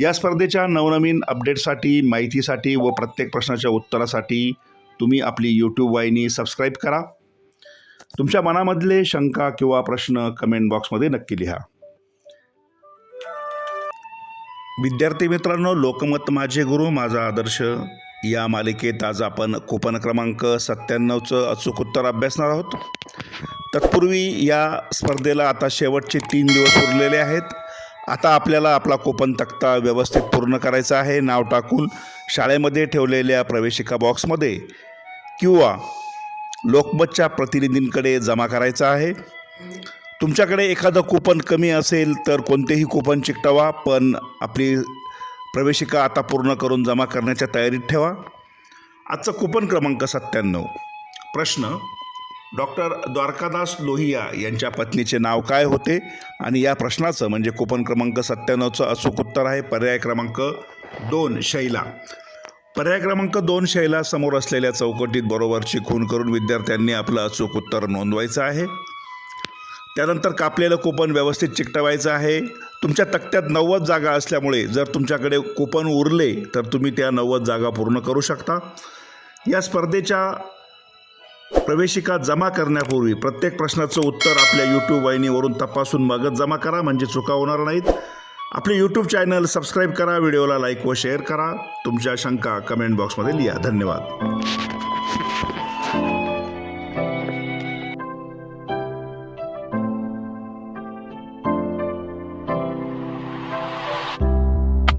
या स्पर्धेच्या नवनवीन अपडेटसाठी माहितीसाठी व प्रत्येक प्रश्नाच्या उत्तरासाठी तुम्ही आपली यूट्यूब वाहिनी सबस्क्राईब करा. तुमच्या मनामधले शंका किंवा प्रश्न कमेंट बॉक्समध्ये नक्की लिहा. विद्यार्थी मित्रांनो लोकमत माझे गुरु माझा आदर्श. या मालिकेत आज आपण कुपन क्रमांक सत्त्याण्णवचं अचूक उत्तर अभ्यासणार आहोत. तत्पूर्वी या स्पर्धेला आता शेवटचे तीन दिवस उरलेले आहेत. आता आपल्याला आपला कोपन तक्ता व्यवस्थित पूर्ण करायचा आहे. नाव टाकून शाळेमध्ये ठेवलेल्या प्रवेशिका बॉक्समध्ये किंवा लोकमतच्या प्रतिनिधींकडे जमा करायचा आहे. तुमच्याकडे एखादं कुपन कमी असेल तर कोणतेही कुपन चिकटवा पण आपली प्रवेशिका आता पूर्ण करून जमा करण्याच्या तयारीत ठेवा. आजचा कुपन क्रमांक सत्त्याण्णव. प्रश्न डॉक्टर द्वारकादास लोहिया यांच्या पत्नीचे नाव काय होते? आणि या प्रश्नाचं म्हणजे कुपन क्रमांक सत्त्याण्णवचं अचूक उत्तर आहे. पर्याय क्रमांक दोन शैला. पर्याय क्रमांक दोन शैला समोर असलेल्या चौकटीत बरोबरची खून करून विद्यार्थ्यांनी आपलं अचूक उत्तर नोंदवायचं आहे. त्यानंतर कापलेलं कुपन व्यवस्थित चिकटवायचं आहे. तुमच्या तक्त्यात नव्वद जागा असल्यामुळे जर तुमच्याकडे कुपन उरले तर तुम्ही त्या नव्वद जागा पूर्ण करू शकता. या स्पर्धेच्या प्रवेशिका जमा करण्यापूर्वी प्रत्येक प्रश्नाचं उत्तर आपल्या यूट्यूब वाहिनीवरून तपासून मगच जमा करा म्हणजे चुका होणार नाहीत. आपले यूट्यूब चॅनल सबस्क्राईब करा व्हिडिओला लाईक व शेअर करा. तुमच्या शंका कमेंट बॉक्समध्ये लिहा. धन्यवाद.